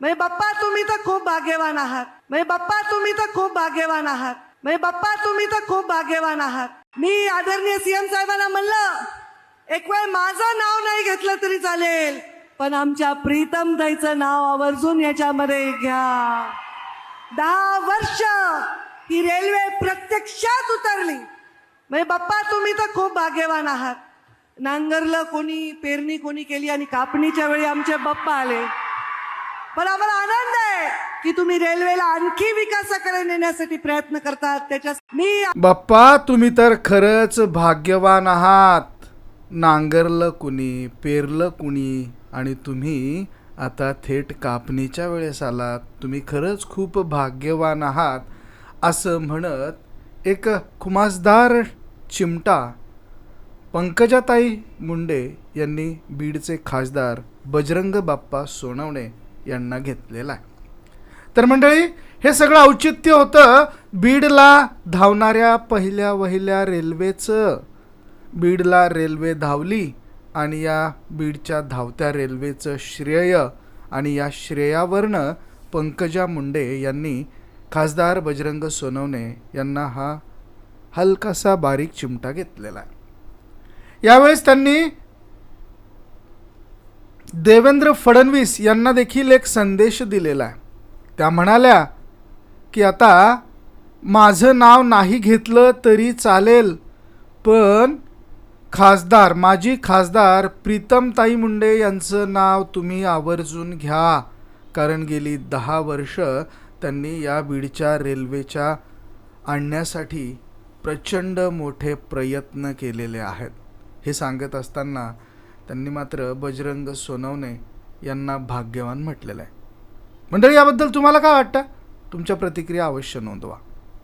म्हणजे बाप्पा तुम्ही तर खूप भाग्यवान आहात म्हणजे बाप्पा तुम्ही तर खूप भाग्यवान आहात म्हणजे बाप्पा तुम्ही तर खूप भाग्यवान आहात मी आदरणीय सीएम साहेबांना म्हणलं एक वेळ माझं नाव नाही घेतलं तरी चालेल पण आमच्या प्रीतम ताईचं नाव आवर्जून याच्यामध्ये घ्या. दहा वर्ष ही रेल्वे प्रत्यक्षात उतरली. म्हणजे बाप्पा तुम्ही तर खूप भाग्यवान आहात नांगरलं कोणी पेरणी कोणी केली आणि कापणीच्या वेळी आमचे बाप्पा आले. पण आम्हाला आनंद आहे की तुम्ही रेल्वेला आणखी विकासाकडे नेण्यासाठी प्रयत्न करतात. त्याच्या मी बाप्पा तुम्ही तर खरंच भाग्यवान आहात. नांगरलं कुणी पेरलं कुणी आणि तुम्ही आता थेट कापणीच्या वेळेस आलात. तुम्ही खरंच खूप भाग्यवान आहात असं म्हणत एक खुमासदार चिमटा पंकजाताई मुंडे यांनी बीडचे खासदार बजरंग बाप्पा सोनवणे यांना घेतलेला आहे. तर मंडळी हे सगळं औचित्य होतं बीडला धावणाऱ्या पहिल्या वहिल्या रेल्वेचं. बीडला रेल्वे धावली आणि या बीडच्या धावत्या रेल्वेचं श्रेय आणि या श्रेयावरनं पंकजा मुंडे यांनी खासदार बजरंग सोनवणे यांना हा हलकासा बारीक चिमटा घेतलेला आहे. यावेळेस त्यांनी देवेंद्र फडणवीस यांना देखील एक संदेश दिलेला आहे. त्या म्हणाल्या की आता माझं नाव नाही घेतलं तरी चालेल पण खासदार माजी खासदार प्रीतमताई मुंडे यांचं नाव तुम्ही आवर्जून घ्या. कारण गेली दहा वर्ष त्यांनी या बीडच्या रेल्वेच्या आणण्यासाठी प्रचंड मोठे प्रयत्न केलेले आहेत. हे सांगत असताना त्यांनी मात्र बजरंग सोनवणे यांना भाग्यवान म्हटलेलं आहे. मंडळी याबद्दल तुम्हाला काय वाटतं? तुमच्या प्रतिक्रिया अवश्य नोंदवा.